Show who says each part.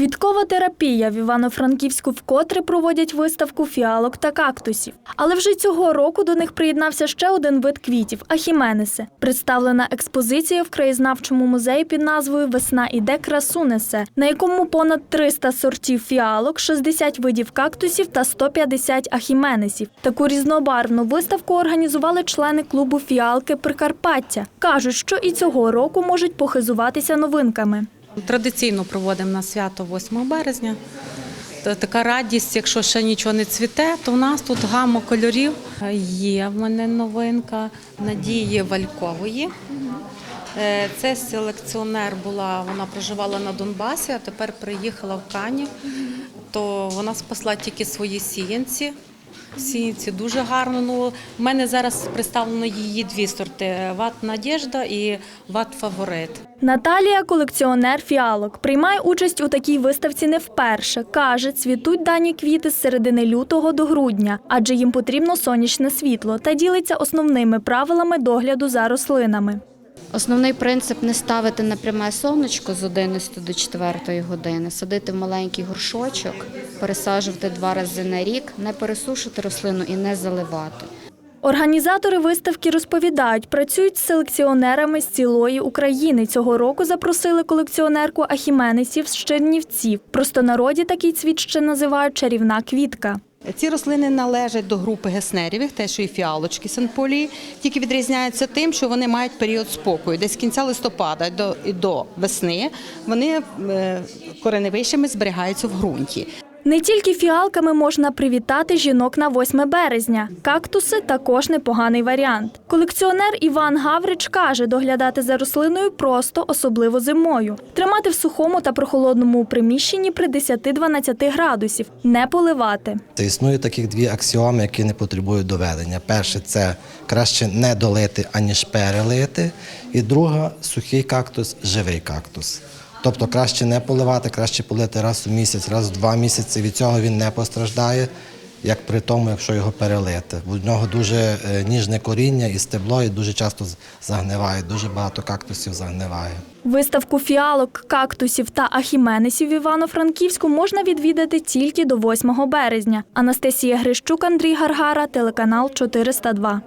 Speaker 1: Квіткова терапія в Івано-Франківську вкотре проводять виставку фіалок та кактусів. Але вже цього року до них приєднався ще один вид квітів ахіменеси. Представлена експозиція в краєзнавчому музеї під назвою Весна іде красу несе, на якому понад 300 сортів фіалок, 60 видів кактусів та 150 ахіменесів. Таку різнобарвну виставку організували члени клубу Фіалки Прикарпаття. кажуть, що і цього року можуть похизуватися новинками.
Speaker 2: Традиційно проводимо на свято 8 березня. Така радість, якщо ще нічого не цвіте, то в нас тут гамма кольорів. Є в мене новинка Надії Валькової. Е, Це селекціонер була, вона проживала на Донбасі, а тепер приїхала в Канів. То вона спасла тільки свої сіянці. Сіянці дуже гарно. Ну, в мене зараз представлено її дві сорти: Ват Надєжда і Ват Фаворит.
Speaker 1: Наталія, колекціонер фіалок, приймає участь у такій виставці не вперше. Каже, цвітуть дані квіти з середини лютого до грудня, адже їм потрібно сонячне світло та ділиться основними правилами догляду за рослинами.
Speaker 3: Основний принцип не ставити на пряме сонечко з 11 до 4 години, садити в маленький горшочок, пересаджувати два рази на рік, не пересушити рослину і не заливати.
Speaker 1: Організатори виставки розповідають, працюють з селекціонерами з цілої України. Цього року запросили колекціонерку ахіменесів з Чернівців. Простонароді такий цвіт ще називають чарівна квітка.
Speaker 4: Ці рослини належать до групи геснерівих, те, що і фіалочки санполії, тільки відрізняються тим, що вони мають період спокою. Десь з кінця листопада до, до весни вони е, кореневищами зберігаються в ґрунті.
Speaker 1: Не тільки фіалками можна привітати жінок на 8 березня. Кактуси також непоганий варіант. Колекціонер Іван Гаврич каже, доглядати за рослиною просто, особливо зимою. Тримати в сухому та прохолодному приміщенні при 10-12 градусів, не поливати.
Speaker 5: Та існує таких дві аксіоми, які не потребують доведення. Перше це краще не долити, аніж перелити. І друга сухий кактус, живий кактус. Тобто краще не поливати, краще полити раз у місяць, раз в два місяці. Від цього він не постраждає, як при тому, якщо його перелити. У нього дуже е, ніжне коріння і стебло, і дуже часто загниває. Дуже багато кактусів загниває.
Speaker 1: Виставку фіалок, кактусів та ахіменесів в Івано-Франківську можна відвідати тільки до 8 березня. Анастасія Грищук, Андрій Гаргара, телеканал 402.